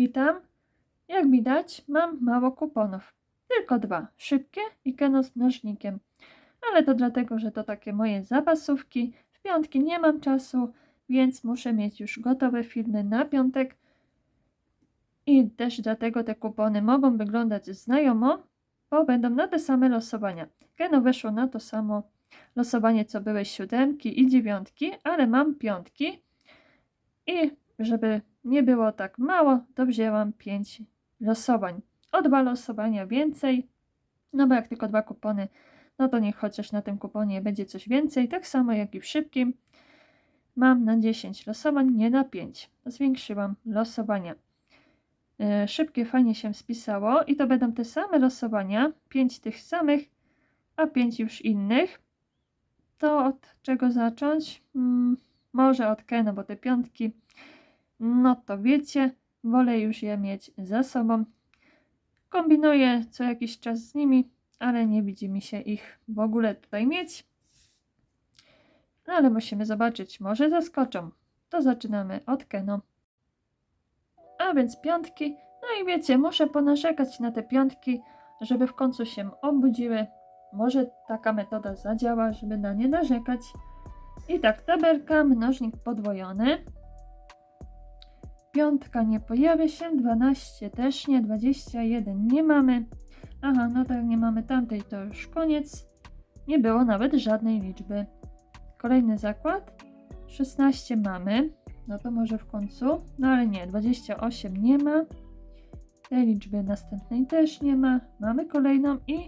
Witam. Jak widać, mam mało kuponów. Tylko dwa. Szybkie i keno z mnożnikiem. Ale to dlatego, że to takie moje zapasówki. W piątki nie mam czasu, więc muszę mieć już gotowe filmy na piątek. I też dlatego te kupony mogą wyglądać znajomo, bo będą na te same losowania. Keno weszło na to samo losowanie, co były siódemki i dziewiątki, ale mam piątki. I żeby nie było tak mało, to wzięłam 5 losowań. O dwa losowania więcej, no bo jak tylko dwa kupony, no to niech chociaż na tym kuponie będzie coś więcej, tak samo jak i w szybkim. Mam na 10 losowań, nie na 5. Zwiększyłam losowania. Yy, Szybkie fajnie się spisało i to będą te same losowania, 5 tych samych, a 5 już innych. To od czego zacząć? Mm, może od Keno, bo te piątki no to wiecie, wolę już je mieć za sobą. Kombinuję co jakiś czas z nimi, ale nie widzi mi się ich w ogóle tutaj mieć. No ale musimy zobaczyć, może zaskoczą. To zaczynamy od Keno. A więc piątki. No i wiecie, muszę ponarzekać na te piątki, żeby w końcu się obudziły. Może taka metoda zadziała, żeby na nie narzekać. I tak, tabelka, mnożnik podwojony. Piątka nie pojawia się, 12 też nie, 21 nie mamy. Aha, no tak, nie mamy tamtej, to już koniec. Nie było nawet żadnej liczby. Kolejny zakład. 16 mamy. No to może w końcu. No ale nie, 28 nie ma. Tej liczby następnej też nie ma. Mamy kolejną i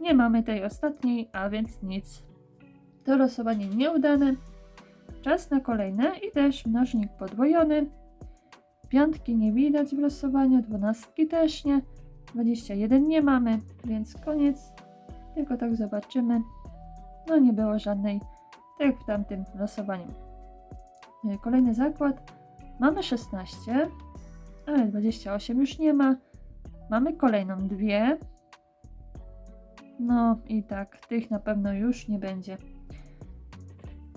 nie mamy tej ostatniej, a więc nic. To losowanie nieudane. Czas na kolejne i też mnożnik podwojony. Piątki nie widać w losowaniu, dwunastki też nie, 21 nie mamy, więc koniec. Tylko tak zobaczymy. No nie było żadnej, tak jak w tamtym losowaniu. E, Kolejny zakład. Mamy 16, ale 28 już nie ma. Mamy kolejną dwie. No i tak, tych na pewno już nie będzie.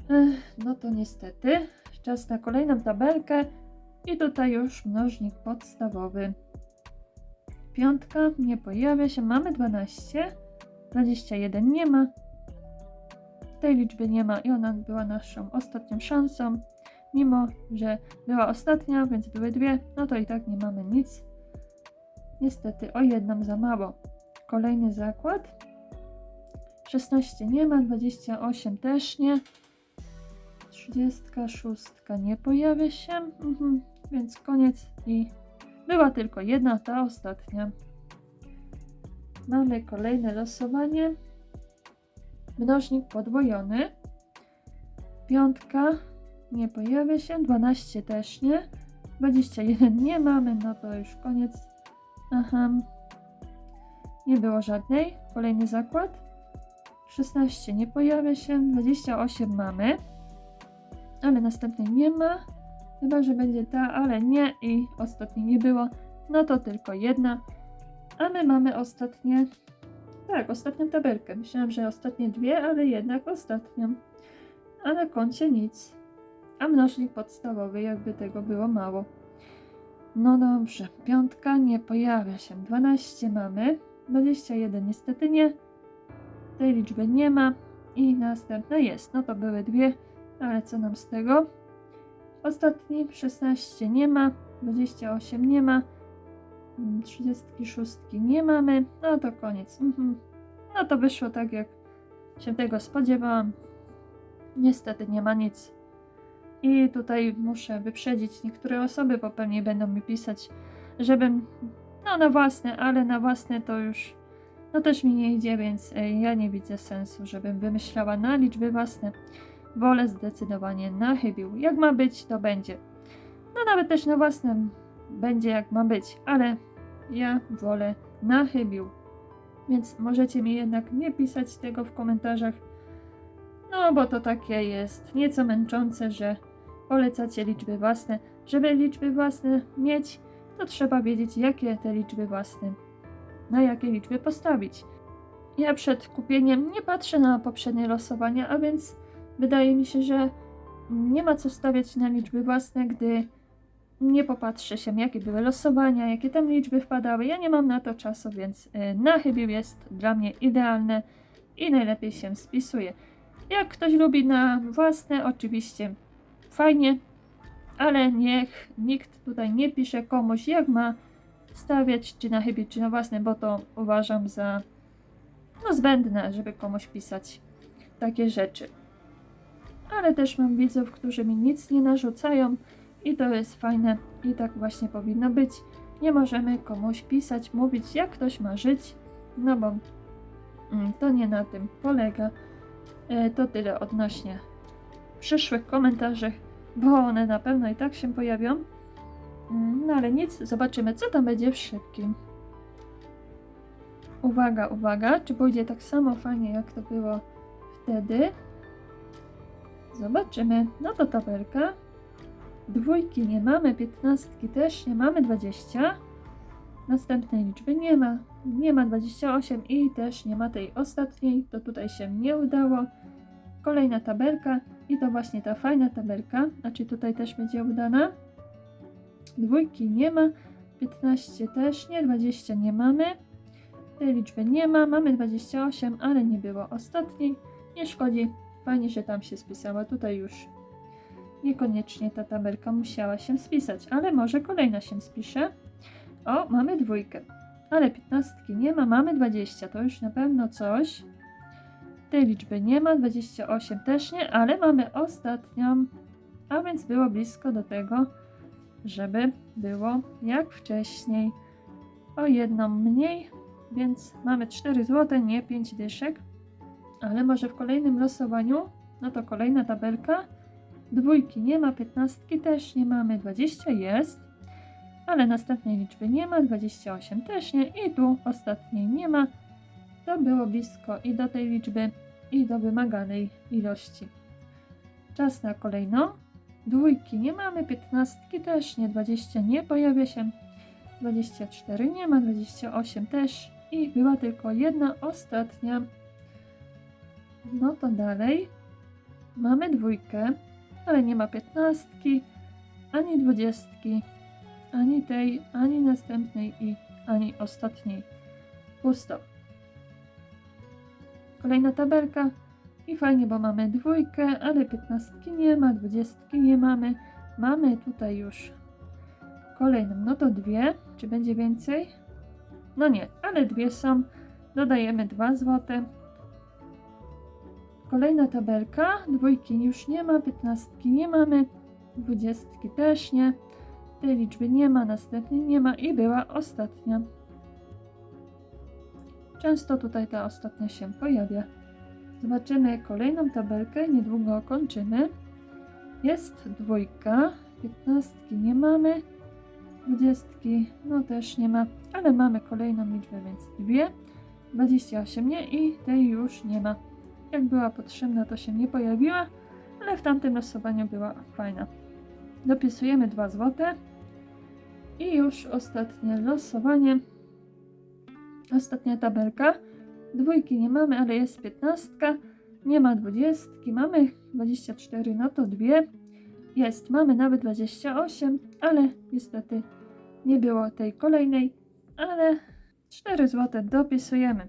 Ech, no to niestety. Czas na kolejną tabelkę. I tutaj już mnożnik podstawowy. Piątka nie pojawia się. Mamy 12. 21 nie ma. Tej liczby nie ma i ona była naszą ostatnią szansą. Mimo, że była ostatnia, więc były dwie, no to i tak nie mamy nic. Niestety o jedną za mało. Kolejny zakład. 16 nie ma, 28 też nie. 36 nie pojawia się, mhm, więc koniec i była tylko jedna, ta ostatnia. Mamy kolejne losowanie. Mnożnik podwojony. Piątka nie pojawia się, 12 też nie. 21 nie mamy, no to już koniec. Aha. Nie było żadnej. Kolejny zakład. 16 nie pojawia się, 28 mamy ale następnej nie ma. Chyba, że będzie ta, ale nie i ostatniej nie było. No to tylko jedna. A my mamy ostatnie. Tak, ostatnią tabelkę. Myślałam, że ostatnie dwie, ale jednak ostatnią. A na koncie nic. A mnożnik podstawowy, jakby tego było mało. No dobrze, piątka nie pojawia się. 12 mamy, 21 niestety nie. Tej liczby nie ma. I następna jest. No to były dwie. Ale co nam z tego? Ostatni 16 nie ma, 28 nie ma, mm, 36 nie mamy, no to koniec. Mhm. No to wyszło tak, jak się tego spodziewałam. Niestety nie ma nic. I tutaj muszę wyprzedzić niektóre osoby, bo pewnie będą mi pisać, żebym, no na własne, ale na własne to już, no też mi nie idzie, więc e, ja nie widzę sensu, żebym wymyślała na liczby własne wolę zdecydowanie na chybił. Jak ma być, to będzie. No nawet też na własnym będzie jak ma być, ale ja wolę na chybił. Więc możecie mi jednak nie pisać tego w komentarzach, no bo to takie jest nieco męczące, że polecacie liczby własne. Żeby liczby własne mieć, to trzeba wiedzieć, jakie te liczby własne, na jakie liczby postawić. Ja przed kupieniem nie patrzę na poprzednie losowania, a więc wydaje mi się, że nie ma co stawiać na liczby własne, gdy nie popatrzy się, jakie były losowania, jakie tam liczby wpadały. Ja nie mam na to czasu, więc y, na chybił jest dla mnie idealne i najlepiej się spisuje. Jak ktoś lubi na własne, oczywiście fajnie, ale niech nikt tutaj nie pisze komuś, jak ma stawiać, czy na chybie, czy na własne, bo to uważam za no zbędne, żeby komuś pisać takie rzeczy. Ale też mam widzów, którzy mi nic nie narzucają i to jest fajne i tak właśnie powinno być. Nie możemy komuś pisać, mówić jak ktoś ma żyć, no bo mm, to nie na tym polega. E, To tyle odnośnie przyszłych komentarzy, bo one na pewno i tak się pojawią. Mm, No ale nic, zobaczymy co tam będzie w szybkim. Uwaga, uwaga, czy pójdzie tak samo fajnie jak to było wtedy? Zobaczymy. No to tabelka. Dwójki nie mamy, piętnastki też nie mamy, 20. Następnej liczby nie ma. Nie ma 28 i też nie ma tej ostatniej. To tutaj się nie udało. Kolejna tabelka i to właśnie ta fajna tabelka. Znaczy tutaj też będzie udana. Dwójki nie ma, 15 też nie, 20 nie mamy. Tej liczby nie ma, mamy 28, ale nie było ostatniej. Nie szkodzi, fajnie, że tam się spisała. Tutaj już niekoniecznie ta tabelka musiała się spisać, ale może kolejna się spisze. O, mamy dwójkę, ale 15 nie ma, mamy 20, to już na pewno coś. Tej liczby nie ma, 28 też nie, ale mamy ostatnią, a więc było blisko do tego, żeby było jak wcześniej. O jedną mniej, więc mamy 4 zł, nie 5 dyszek. Ale może w kolejnym losowaniu, no to kolejna tabelka. Dwójki nie ma, 15 też nie mamy, 20 jest, ale następnej liczby nie ma, 28 też nie i tu ostatniej nie ma. To było blisko i do tej liczby, i do wymaganej ilości. Czas na kolejną. Dwójki nie mamy, 15 też nie, 20 nie pojawia się, 24 nie ma, 28 też i była tylko jedna ostatnia. No to dalej. Mamy dwójkę, ale nie ma piętnastki, ani dwudziestki, ani tej, ani następnej i ani ostatniej. Pusto. Kolejna tabelka i fajnie, bo mamy dwójkę, ale piętnastki nie ma, dwudziestki nie mamy. Mamy tutaj już kolejną, no to dwie. Czy będzie więcej? No nie, ale dwie są. Dodajemy 2 złote. Kolejna tabelka. Dwójki już nie ma, piętnastki nie mamy, dwudziestki też nie. Tej liczby nie ma, następnej nie ma i była ostatnia. Często tutaj ta ostatnia się pojawia. Zobaczymy kolejną tabelkę, niedługo kończymy. Jest dwójka, piętnastki nie mamy, dwudziestki no też nie ma, ale mamy kolejną liczbę, więc dwie. 28 nie i tej już nie ma. Jak była potrzebna, to się nie pojawiła, ale w tamtym losowaniu była fajna. Dopisujemy 2 złote i już ostatnie losowanie. Ostatnia tabelka. Dwójki nie mamy, ale jest 15. Nie ma 20. Mamy 24, no to dwie. Jest, mamy nawet 28, ale niestety nie było tej kolejnej, ale 4 zł dopisujemy.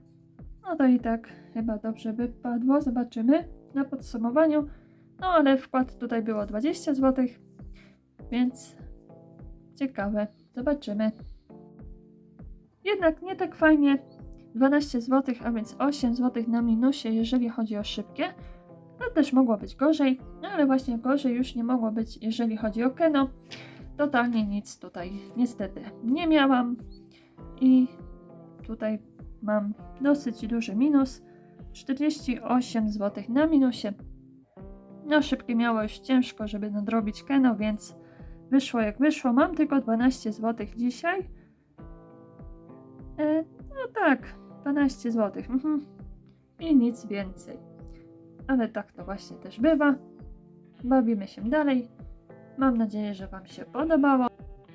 No to i tak chyba dobrze wypadło. Zobaczymy na podsumowaniu. No ale wkład tutaj było 20 zł, więc ciekawe. Zobaczymy. Jednak nie tak fajnie. 12 zł, a więc 8 zł na minusie, jeżeli chodzi o szybkie. No też mogło być gorzej, no ale właśnie gorzej już nie mogło być, jeżeli chodzi o Keno. Totalnie nic tutaj niestety nie miałam. I tutaj mam dosyć duży minus. 48 zł na minusie. No szybkie miało już ciężko, żeby nadrobić Keno, więc wyszło jak wyszło. Mam tylko 12 zł dzisiaj. E, no tak, 12 zł. Mhm. I nic więcej. Ale tak to właśnie też bywa. Bawimy się dalej. Mam nadzieję, że Wam się podobało.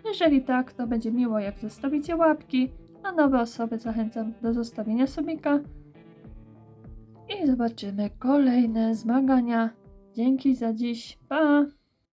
Jeżeli tak, to będzie miło, jak zostawicie łapki. A nowe osoby zachęcam do zostawienia subika. I zobaczymy kolejne zmagania. Dzięki za dziś. Pa!